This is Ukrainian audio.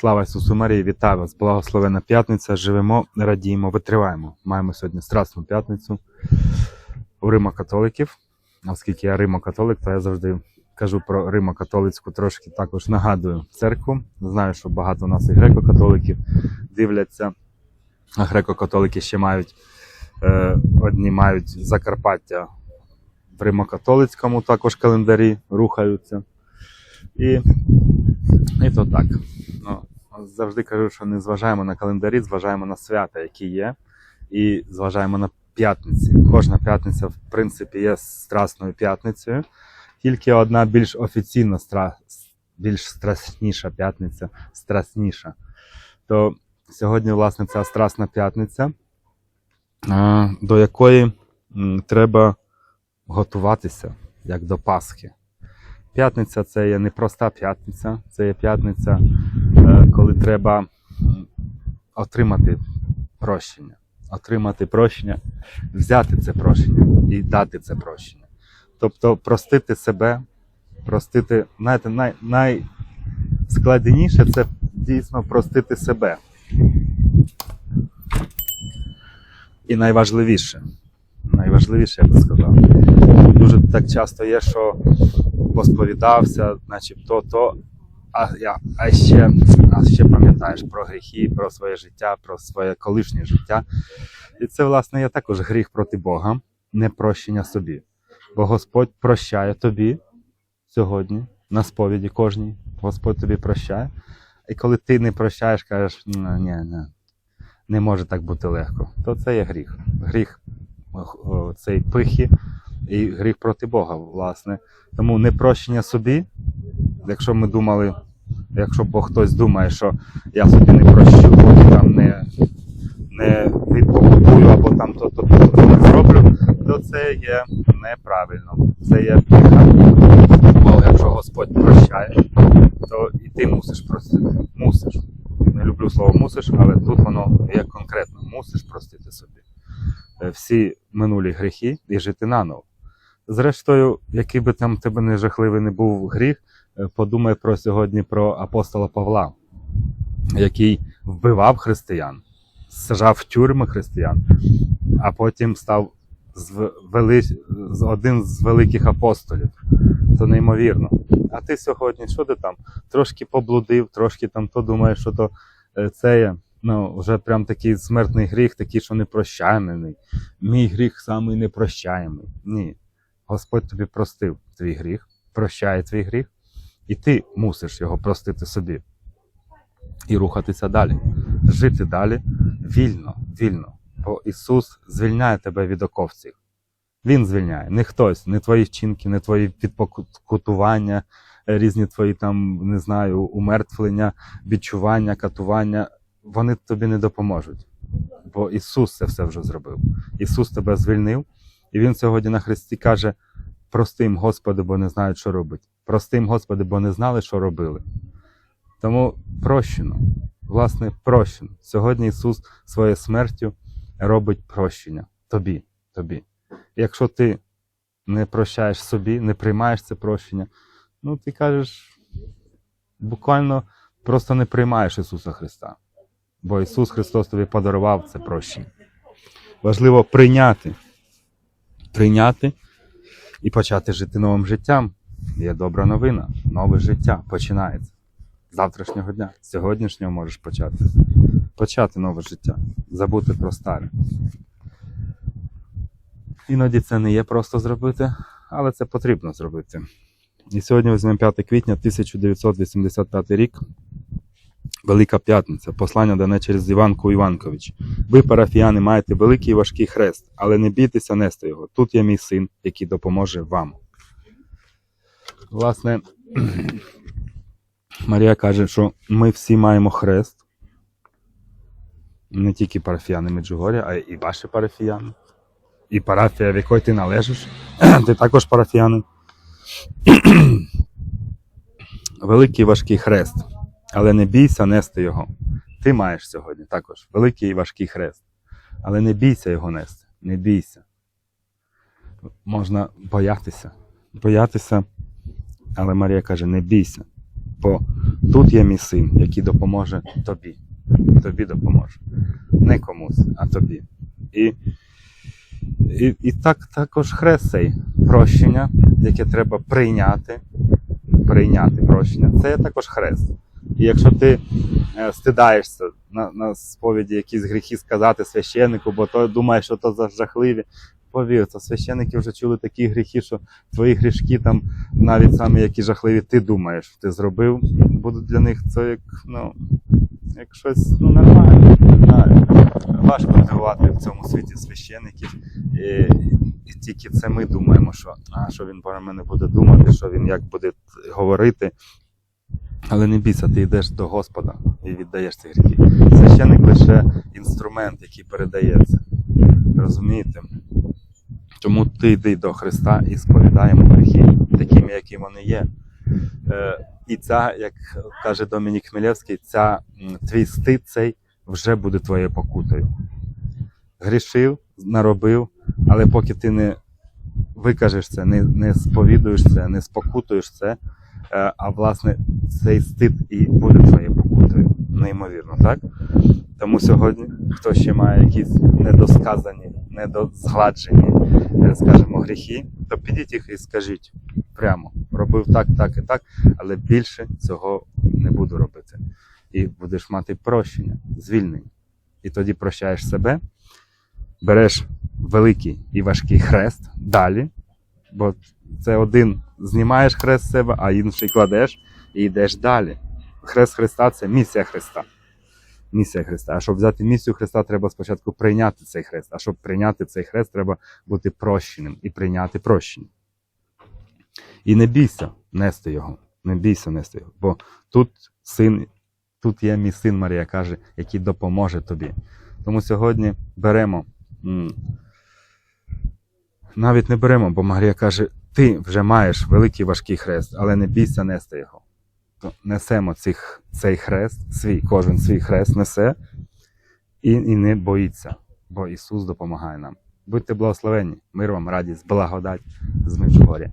Слава Ісусу Марії, вітаю вас! Благословена п'ятниця. Живемо, радіємо, витриваємо. Маємо сьогодні Страсну п'ятницю у Римо-католиків. Оскільки я Римо-католик, то я завжди кажу про Римо-католицьку, трошки також нагадую церкву. Знаю, що багато у нас і греко-католиків дивляться. А греко-католики ще мають е, одні мають Закарпаття в Римо-католицькому також календарі рухаються. І, і то так. Ну, завжди кажу, що не зважаємо на календарі, зважаємо на свята, які є, і зважаємо на п'ятниці. Кожна п'ятниця, в принципі, є страсною п'ятницею. Тільки одна більш офіційна, стра... більш страсніша п'ятниця, страсніша. То сьогодні, власне, ця страсна п'ятниця, до якої треба готуватися як до Пасхи. П'ятниця це є не проста п'ятниця, це є п'ятниця, коли треба отримати прощення. Отримати прощення, взяти це прощення і дати це прощення. Тобто простити себе, простити, знаєте, най, найскладніше це дійсно простити себе. І найважливіше, найважливіше, я би сказав. Дуже так часто є, що посповідався, начебто то, а, я, а ще, а ще пам'ятаєш про гріхи, про своє життя, про своє колишнє життя. І це, власне, є також гріх проти Бога, непрощення собі. Бо Господь прощає тобі сьогодні, на сповіді кожній. Господь тобі прощає. І коли ти не прощаєш, кажеш, «Ну, ні, ні, не може так бути легко, то це є гріх. Гріх цей пихи і гріх проти Бога, власне. Тому непрощення собі, якщо ми думали, якщо Бог хтось думає, що я собі не прощу, там не, не відпокутую або там то, то, то, то не зроблю, то це є неправильно. Це є пиха. Бо якщо Господь прощає, то і ти мусиш простити. Мусиш. Не люблю слово мусиш, але тут воно є конкретно. Мусиш простити собі е, всі минулі гріхи і жити наново. Зрештою, який би там тебе не жахливий не був гріх, подумай про сьогодні про апостола Павла, який вбивав християн, сажав в тюрми християн, а потім став з вели... один з великих апостолів. Це неймовірно. А ти сьогодні, що ти там? Трошки поблудив, трошки там то думаєш, що то е, це є. Ну, вже прям такий смертний гріх, такий, що непрощаємий. Мій гріх самий непрощаємий. Ні. Господь тобі простив твій гріх, прощає твій гріх, і ти мусиш його простити собі. І рухатися далі, жити далі вільно, вільно. Бо Ісус звільняє тебе від оковців. Він звільняє, не хтось, не твої вчинки, не твої підпокутування, е, різні твої там, не знаю, умертвлення, відчування, катування. Вони тобі не допоможуть. Бо Ісус це все вже зробив. Ісус тебе звільнив, і Він сьогодні на Христі каже: прости їм, Господи, бо не знають, що робить. Прости їм, Господи, бо не знали, що робили. Тому прощено, власне, прощено. Сьогодні Ісус своєю смертю робить прощення тобі, тобі. Якщо ти не прощаєш собі, не приймаєш це прощення, ну ти кажеш, буквально просто не приймаєш Ісуса Христа. Бо Ісус Христос тобі подарував це прощення. Важливо прийняти, прийняти і почати жити новим життям. Є добра новина, нове життя починається. З Завтрашнього дня, з сьогоднішнього можеш почати. Почати нове життя, забути про старе. Іноді це не є просто зробити, але це потрібно зробити. І сьогодні візьмемо 5 квітня 1985 рік. Велика П'ятниця. Послання дане через Іванку Іванкович. Ви, парафіяни, маєте великий і важкий хрест, але не бійтеся нести його. Тут є мій син, який допоможе вам. Власне, Марія каже, що ми всі маємо хрест. Не тільки парафіяни Меджугоря, а і ваші парафіяни. І парафія, в якої ти належиш. ти також парафіянин. Великий важкий хрест. Але не бійся нести його. Ти маєш сьогодні також великий і важкий хрест. Але не бійся його нести. Не бійся. Можна боятися. Боятися. Але Марія каже: не бійся. Бо тут є мій син, який допоможе тобі. Тобі допоможе. Не комусь, а тобі. І, і, і так також хрест цей прощення, яке треба прийняти. Прийняти прощення. Це також хрест. І якщо ти е, стидаєшся на, на сповіді якісь гріхи сказати священнику, бо той думає, що то жахливі. Повір, то священники вже чули такі гріхи, що твої грішки там навіть самі які жахливі, ти думаєш, що ти зробив, будуть для них це як, ну, як щось ну, нормально. Не знаю. Важко дивувати в цьому світі священиків. І, і тільки це ми думаємо, що, а, що він про мене буде думати, що він як буде говорити. Але не бійся, ти йдеш до Господа і віддаєш ці гріхи. Священник лише інструмент, який передається. Розумієте? Тому ти йди до Христа і сповідаємо гріхи, такими, які вони є. Е, і ця, як каже Домінік Хмелевський, ця, твій стид цей вже буде твоєю покутою. Грішив, наробив, але поки ти не викажеш це, не, не сповідуєш це, не спокутуєш це, е, а власне цей стид і буде твоєю покутою. Неймовірно, так? Тому сьогодні, хто ще має якісь недосказані, недозгладжені, е, скажімо, гріхи, то підіть їх і скажіть прямо. Робив так, так і так, але більше цього не буду робити. І будеш мати прощення, звільнення. І тоді прощаєш себе, береш великий і важкий хрест далі, бо це один знімаєш хрест з себе, а інший кладеш і йдеш далі. Хрест Христа це місія Христа. Місія Христа. А щоб взяти місію Христа, треба спочатку прийняти цей хрест. А щоб прийняти цей хрест, треба бути прощеним і прийняти прощення. І не бійся нести його. Не бійся нести його. Бо тут син, тут є мій син Марія каже, який допоможе тобі. Тому сьогодні беремо. Навіть не беремо, бо Марія каже, ти вже маєш великий важкий хрест, але не бійся нести його. То несемо цих, цей хрест, свій, кожен свій хрест несе і, і не боїться, бо Ісус допомагає нам. Будьте благословенні, мир вам, радість, благодать з Мечугоря.